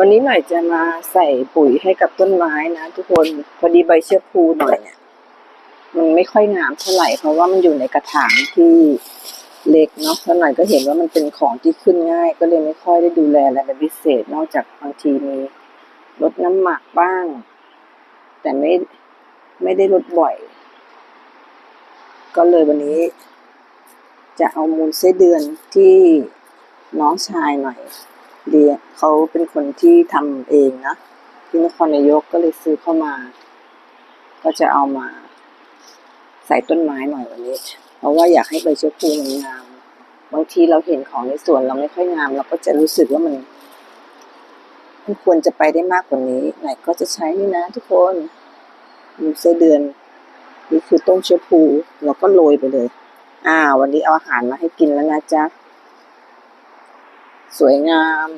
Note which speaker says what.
Speaker 1: วันนี้หน่อยจะมาใส่ปุ๋ยให้กับต้นไม้นะทุกคนพอดีใบเชื้อพูหน่อยเนี่ยมันไม่ค่อยงามเท่าไหร่เพราะว่ามันอยู่ในกระถางที่เล็กเนาะแล้วหน่อยก็เห็นว่ามันเป็นของที่ขึ้นง่าย ก็เลยไม่ค่อยได้ดูแลอะไรเป็นพิเศษ นอกจากบางทีมีลดน้ำหมักบ้าง แต่ไม่ไม่ได้ลดบ่อย ก็เลยวันนี้ จะเอามูลไส้เดือนที่น้องชายหน่อย เรียเขาเป็นคนที่ทำเองนะที่นครนายกก็เลยซื้อเข้ามา ก็จะเอามา ใส่ต้นไม้หน่อยวันนี้ เพราะว่าอยากให้ใบเชื้อพลูมันงาม บางทีเราเห็นของในสวนเราไม่ค่อยงาม เราก็จะรู้สึกว่ามันมันควรจะไปได้มากกว่านี้ ไหนก็จะใช้นี่นะทุกคนมูลไส้เดือน นี่คือต้มเชื้อพูเราก็โรยไปเลย อ่า วันนี้เอาอาหารมาให้กินแล้วนะจ๊ะ สวยงาม